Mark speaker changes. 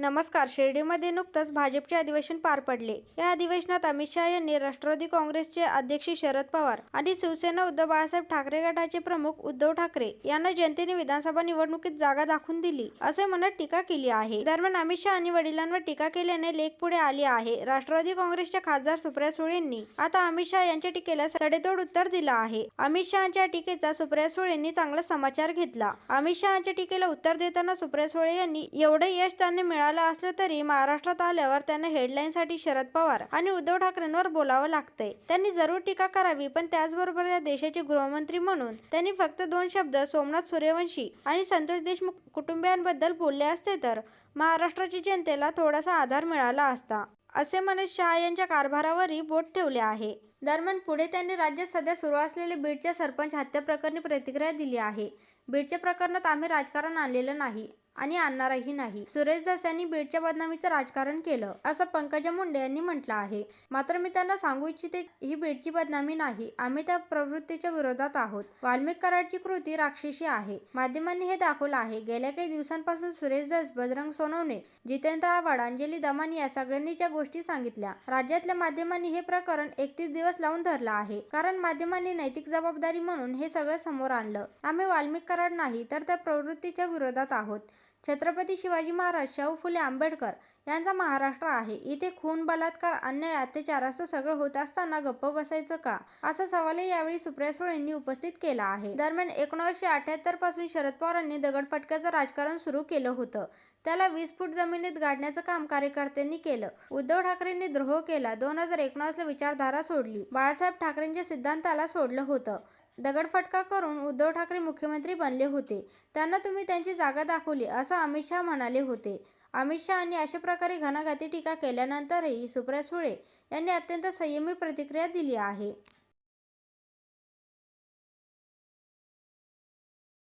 Speaker 1: नमस्कार. शिर्डीमध्ये नुकतंच भाजपचे अधिवेशन पार पडले. या अधिवेशनात अमित शहा यांनी राष्ट्रवादी काँग्रेसचे अध्यक्ष शरद पवार आणि शिवसेना उद्धव बाळासाहेब ठाकरे गटाचे प्रमुख उद्धव ठाकरे यांना जनतेने विधानसभा निवडणुकीत जागा दाखवून दिली असे म्हणत टीका केली आहे. दरम्यान अमित शहा आणि वडिलांवर टीका केल्याने लेख पुढे आली आहे. राष्ट्रवादी काँग्रेसच्या खासदार सुप्रिया सुळेंनी आता अमित शहा यांच्या टीकेला सडेतोड उत्तर दिलं आहे. अमित शहाच्या टीकेचा सुप्रिया सुळेंनी चांगला समाचार घेतला. अमित शहाच्या टीकेला उत्तर देताना सुप्रिया सुळे यांनी एवढे यश त्यांनी मिळाले असलं तरी महाराष्ट्रात आल्यावर त्यांना हेडलाईनसाठी शरद पवार आणि उद्धव ठाकरेंवर बोलावं लागतंय. त्यांनी जरूर टीका करावी पण त्याचबरोबर या देशाचे गृहमंत्री म्हणून त्यांनी फक्त दोन शब्द सोमनाथ सूर्यवंशी आणि संतोष देशमुख कुटुंबियांबद्दल बोलले असते तर महाराष्ट्राच्या जनतेला थोडासा आधार मिळाला असता. असे म्हणत शहा यांच्या कारभारावरही बोट ठेवले आहे. दरम्यान पुढे त्यांनी राज्यात सध्या सुरू असलेले बीडच्या सरपंच हत्या प्रकरणी प्रतिक्रिया दिली आहे. बीडच्या प्रकरणात आम्ही राजकारण आणलेलं नाही आणि आणणारही नाही. सुरेश दास यांनी बीडच्या बदनामीचं राजकारण केलं असं पंकजा मुंडे यांनी म्हटलं आहे. मात्र मी त्यांना सांगू इच्छिते ही बीडची बदनामी नाही. आम्ही त्या प्रवृत्तीच्या विरोधात आहोत. वाल्मिक कराडची कृती राक्षसी आहे. माध्यमांनी हे दाखवलं आहे. गेल्या काही दिवसांपासून सुरेश दास बजरंग सोनवणे जितेंद्र आव्हाड अंजली दमानी या सगळ्यांनी ज्या गोष्टी सांगितल्या राज्यातल्या माध्यमांनी हे प्रकरण एकतीस दिवस लावून धरलं आहे. कारण माध्यमांनी नैतिक जबाबदारी म्हणून हे सगळं समोर आणलं. आम्ही वाल्मिक कराड नाही तर त्या प्रवृत्तीच्या विरोधात आहोत. छत्रपती शिवाजी महाराज शाहू फुले आंबेडकर यांचा महाराष्ट्र आहे. इथे खून बलात्कार अन्याय अत्याचार असं सगळं होत असताना गप्प बसायचं का? असा सवालही यावेळी सुप्रिया सुळेंनी उपस्थित केला आहे. दरम्यान एकोणीसशे अठ्याहत्तरपासून शरद पवारांनी दगडफटक्याचं राजकारण सुरू केलं होतं. त्याला वीस फूट जमिनीत गाडण्याचं काम कार्यकर्त्यांनी केलं. उद्धव ठाकरेंनी द्रोह केला. दोन हजार एकोणासला विचारधारा सोडली. बाळासाहेब ठाकरेंच्या सिद्धांताला सोडलं होतं. दगडफटका करून उद्धव ठाकरे मुख्यमंत्री बनले होते. त्यांना तुम्ही त्यांची जागा दाखवली असं अमित शहा म्हणाले होते. अमित शहानी अशा प्रकारे घणाघाती टीका केल्यानंतरही सुप्रिया सुळे यांनी अत्यंत संयमी प्रतिक्रिया दिली आहे.